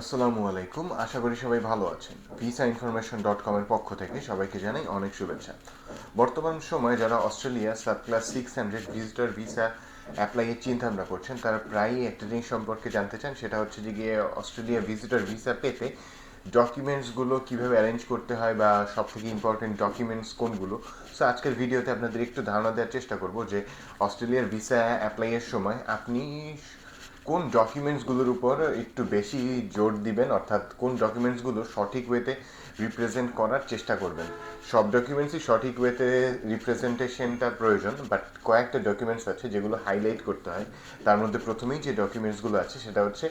আসসালামু আলাইকুম। আশা করি সবাই ভালো আছেন। ভিসা ইনফরমেশন ডট কমের পক্ষ থেকে সবাইকে জানাই অনেক শুভেচ্ছা। বর্তমান সময়ে যারা Australia sub class six hundred visitor visa অ্যাপ্লাইয়ের চিন্তা ভাবনা করছেন, তারা প্রায়ই একটা জিনিস সম্পর্কে জানতে চান, সেটা হচ্ছে যে গিয়ে অস্ট্রেলিয়া ভিজিটর ভিসা পেতে ডকুমেন্টসগুলো কীভাবে অ্যারেঞ্জ করতে হয় বা সব থেকে ইম্পর্টেন্ট ডকুমেন্টস কোনগুলো। সো আজকের ভিডিওতে আপনাদের একটু ধারণা দেওয়ার চেষ্টা করব যে অস্ট্রেলিয়ার ভিসা অ্যাপ্লাইয়ের সময় আপনি কোন ডকুমেন্টসগুলোর উপর একটু বেশি জোর দিবেন, অর্থাৎ কোন ডকুমেন্টসগুলো সঠিক ওয়েতে রিপ্রেজেন্ট করার চেষ্টা করবেন? সব ডকুমেন্টসই সঠিক ওয়েতে রিপ্রেজেন্টেশনটা প্রয়োজন বাট কয়েকটা ডকুমেন্টস আছে যেগুলো হাইলাইট করতে হয়। তার মধ্যে প্রথমেই যে ডকুমেন্টসগুলো আছে, সেটা হচ্ছে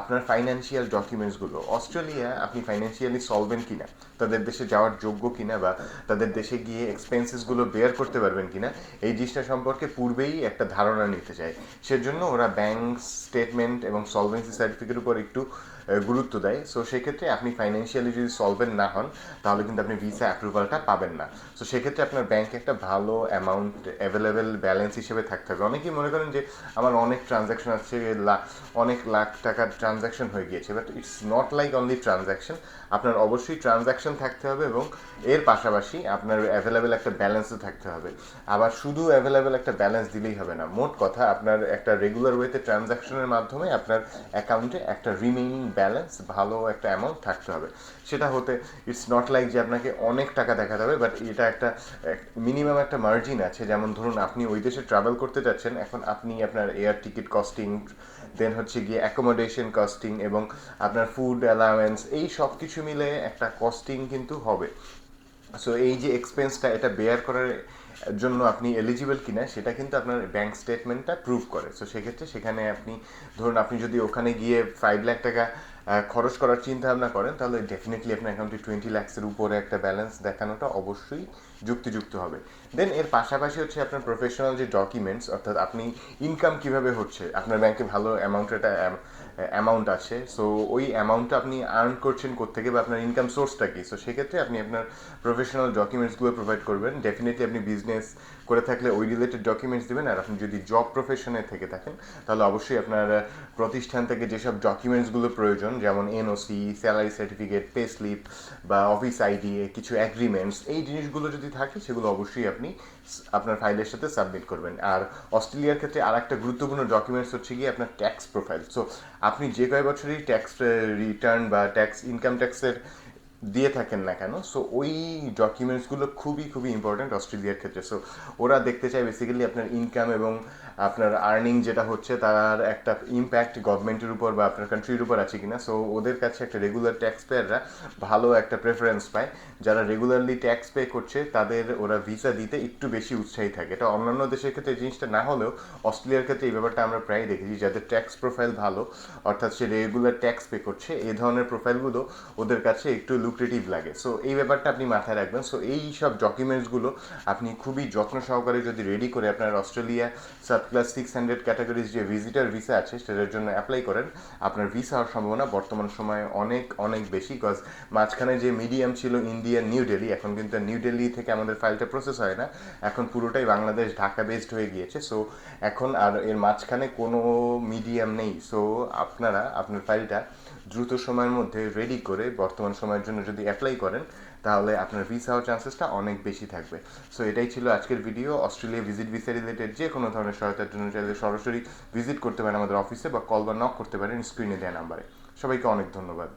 আপনার ফাইন্যান্সিয়াল ডকুমেন্টসগুলো অস্ট্রেলিয়া, আপনি ফাইন্যান্সিয়ালি সলভেন কিনা, তাদের দেশে যাওয়ার যোগ্য কিনা বা তাদের দেশে গিয়ে এক্সপেন্সেসগুলো বেয়ার করতে পারবেন কিনা, এই জিনিসটা সম্পর্কে পূর্বেই একটা ধারণা নিতে চায় সেজন্য ওরা ব্যাংক স্টেটমেন্ট এবং সলভেন্সি সার্টিফিকেট উপর একটু গুরুত্ব দেয়। সো সেক্ষেত্রে আপনি ফাইন্যান্সিয়ালি যদি সলভেন্ট না হন, তাহলে কিন্তু আপনি ভিসা অ্যাপ্রুভালটা পাবেন না। সো সেক্ষেত্রে আপনার ব্যাংকে একটা ভালো অ্যামাউন্ট অ্যাভেলেবেল ব্যালেন্স হিসেবে থাকতে হবে। অনেকেই মনে করেন যে, আমার অনেক ট্রানজ্যাকশন আছে অনেক লাখ টাকার ট্রানজ্যাকশন হয়ে গিয়েছে। But it's not like only transaction আপনার অবশ্যই ট্রানজ্যাকশন থাকতে হবে এবং এর পাশাপাশি আপনার অ্যাভেলেবেল একটা ব্যালেন্সও থাকতে হবে। আবার শুধু অ্যাভেলেবেল একটা ব্যালেন্স দিলেই হবে না। মোট কথা, আপনার একটা রেগুলার ওয়েতে ট্রানজ্যাকশনের মাধ্যমে আপনার অ্যাকাউন্টে একটা রিমেইনিং ব্যালেন্স ভালো একটা অ্যামাউন্ট থাকতে হবে। সেটা হতে ইটস নট লাইক যে আপনাকে অনেক টাকা দেখাতে হবে বাট এটা একটা মিনিমাম একটা মার্জিন আছে। যেমন ধরুন, আপনি ওই দেশে ট্রাভেল করতে যাচ্ছেন, এখন আপনি আপনার এয়ার টিকিট কস্টিং দেন হচ্ছে গিয়ে অ্যাকোমোডেশন কস্টিং এবং আপনার ফুড অ্যালাওয়েন্স এই সব কিছু মিলে একটা কস্টিং কিন্তু হবে। সো এই যে এক্সপেন্সটা এটা বেয়ার করার জন্য আপনি এলিজিবল কিনা, সেটা কিন্তু আপনার ব্যাংক স্টেটমেন্টটা প্রুভ করে। সো সেক্ষেত্রে সেখানে আপনি, ধরুন আপনি যদি ওখানে গিয়ে ফাইভ লাখ টাকা খরচ করার চিন্তা ভাবনা করেন, তাহলে ডেফিনেটলি আপনার অ্যাকাউন্টে টোয়েন্টি ল্যাক্সের উপরে একটা ব্যালেন্স দেখানোটা অবশ্যই যুক্তিযুক্ত হবে। দেন এর পাশাপাশি হচ্ছে আপনার প্রফেশনাল যে ডকুমেন্টস অর্থাৎ আপনি ইনকাম কীভাবে হচ্ছে, আপনার ব্যাংকে ভালো অ্যামাউন্ট একটা অ্যামাউন্ট আছে সো ওই অ্যামাউন্টটা আপনি আর্ন করছেন কোথেকে বা আপনার ইনকাম সোর্সটা কি? সো সেক্ষেত্রে আপনি আপনার প্রফেশনাল ডকুমেন্টসগুলো প্রোভাইড করবেন। ডেফিনেটলি আপনি বিজনেস করে থাকলে ওই রিলেটেড ডকুমেন্টস দেবেন, আর আপনি যদি জব প্রফেশনে থেকে থাকেন, তাহলে অবশ্যই আপনার প্রতিষ্ঠান থেকে যেসব ডকুমেন্টসগুলো প্রয়োজন যেমন NOC salary certificate pay slip বা অফিস আইডি কিছু অ্যাগ্রিমেন্টস এই জিনিসগুলো যদি থাকে, সেগুলো অবশ্যই আপনি আপনার ফাইলের সাথে সাবমিট করবেন। আর অস্ট্রেলিয়ার ক্ষেত্রে আর একটা গুরুত্বপূর্ণ ডকুমেন্টস হচ্ছে গিয়ে আপনার ট্যাক্স প্রোফাইল সো আপনি যে কয় বছরই ট্যাক্স রিটার্ন বা ট্যাক্স ইনকাম ট্যাক্সের দিয়ে থাকেন না কেন সো ওই ডকুমেন্টসগুলো খুবই খুবই ইম্পর্ট্যান্ট অস্ট্রেলিয়ার ক্ষেত্রে। সো ওরা দেখতে চায় বেসিক্যালি আপনার ইনকাম এবং আপনার আর্নিং যেটা হচ্ছে তার একটা ইম্প্যাক্ট গভর্নমেন্টের উপর বা আপনার কান্ট্রির উপর আছে কিনা। সো ওদের কাছে একটা রেগুলার ট্যাক্স পেয়াররা ভালো একটা প্রেফারেন্স পায়। যারা রেগুলারলি ট্যাক্স পে করছে, তাদের ওরা ভিসা দিতে একটু বেশি উৎসাহী থাকে। এটা অন্যান্য দেশের ক্ষেত্রে এই জিনিসটা না হলেও অস্ট্রেলিয়ার ক্ষেত্রে এই ব্যাপারটা আমরা প্রায় দেখেছি। যাদের ট্যাক্স প্রোফাইল ভালো, অর্থাৎ সে রেগুলার ট্যাক্স পে করছে এই ধরনের প্রোফাইলগুলো ওদের কাছে একটু লুক্রেটিভ লাগে। সো এই ব্যাপারটা আপনি মাথায় রাখবেন। সো এই সব ডকুমেন্টসগুলো আপনি খুবই যত্ন সহকারে যদি রেডি করে আপনার Australia sub class six hundred categories যে ভিজিটার ভিসা আছে, সেটার জন্য অ্যাপ্লাই করেন। আপনার ভিসা হওয়ার সম্ভাবনা বর্তমান সময়ে অনেক অনেক বেশি কজ মাঝখানে যে মিডিয়াম ছিল ইন্ডিয়া নিউ দিল্লি এখন কিন্তু নিউ দিল্লি থেকে আমাদের ফাইলটা প্রসেস হয় না। এখন পুরোটাই বাংলাদেশ ঢাকা বেসড হয়ে গিয়েছে। সো এখন আর এর মাঝখানে কোনো মিডিয়াম নেই। সো আপনারা আপনার ফাইলটা দ্রুত সময়ের মধ্যে রেডি করে বর্তমান সময়ের জন্য যদি অ্যাপ্লাই করেন, তাহলে আপনার ভিসা হওয়ার চান্সেসটা অনেক বেশি থাকবে। সো এটাই ছিল আজকের video Australia visit visa related যে কোনো ধরনের সহায়তার জন্য চাইলে সরাসরি ভিজিট করতে পারেন আমাদের অফিসে বা কল বা নক করতে পারেন স্ক্রিনে দেওয়া নাম্বারে সবাইকে অনেক ধন্যবাদ।